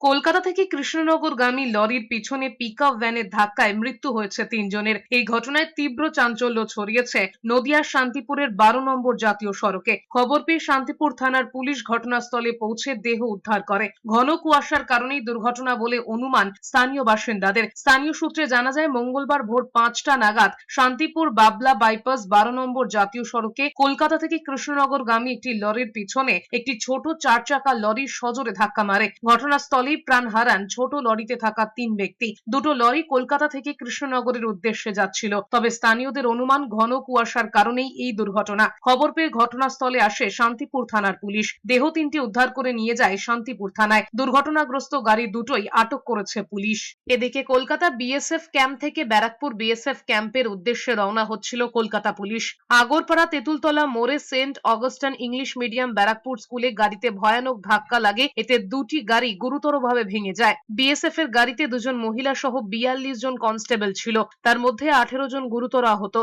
কলকাতা থেকে কৃষ্ণনগরগামী লরির পিছনে পিকআপ ভ্যানের ধাক্কায় মৃত্যু হয়েছে তিনজনের। এই ঘটনায় তীব্র চাঞ্চল্য ছড়িয়েছে নদিয়ার শান্তিপুরের বারো নম্বর জাতীয় সড়কে। খবর পেয়ে শান্তিপুর থানার পুলিশ ঘটনাস্থলে পৌঁছে দেহ উদ্ধার করে। ঘন কুয়াশার কারণেই দুর্ঘটনা বলে অনুমান স্থানীয় বাসিন্দাদের। স্থানীয় সূত্রে জানা যায়, মঙ্গলবার ভোর পাঁচটা নাগাদ শান্তিপুর বাবলা বাইপাস বারো নম্বর জাতীয় সড়কে কলকাতা থেকে কৃষ্ণনগরগামী একটি লরির পিছনে একটি ছোট চার চাকা লরি সজোরে ধাক্কা মারে। ঘটনাস্থলেই প্রাণ হারান ছোট লরিতে থাকা তিন ব্যক্তি। দুটো লরি কলকাতা থেকে কৃষ্ণনগরের উদ্দেশ্যে যাচ্ছিল। তবে স্থানীয়দের অনুমান ঘন কুয়াশার কারণেই এই দুর্ঘটনা। খবর পেয়ে ঘটনাস্থলে আসে শান্তিপুর থানার পুলিশ। দেহ তিনটি উদ্ধার করে নিয়ে যায় শান্তিপুর থানায়। দুর্ঘটনাগ্রস্ত গাড়ি দুটোই আটক করেছে পুলিশ। এদিকে কলকাতা বিএসএফ ক্যাম্প থেকে ব্যারাকপুর বিএসএফ ক্যাম্পের উদ্দেশ্যে রওনা হচ্ছিল কলকাতা পুলিশ। আগরপাড়া, তেঁতুলতলা, মোড়ে Saint Augustine English medium Barrackpore স্কুলে গাড়িতে ভয়ানক ধাক্কা লাগে। এতে দুটি গাড়ি গুরুতরভাবে ভেঙে যায়। বিএসএফ এর গাড়িতে দুজন মহিলা সহ বিয়াল্লিশ জন কনস্টেবল ছিল। তার মধ্যে আঠেরো জন গুরুতর আহত।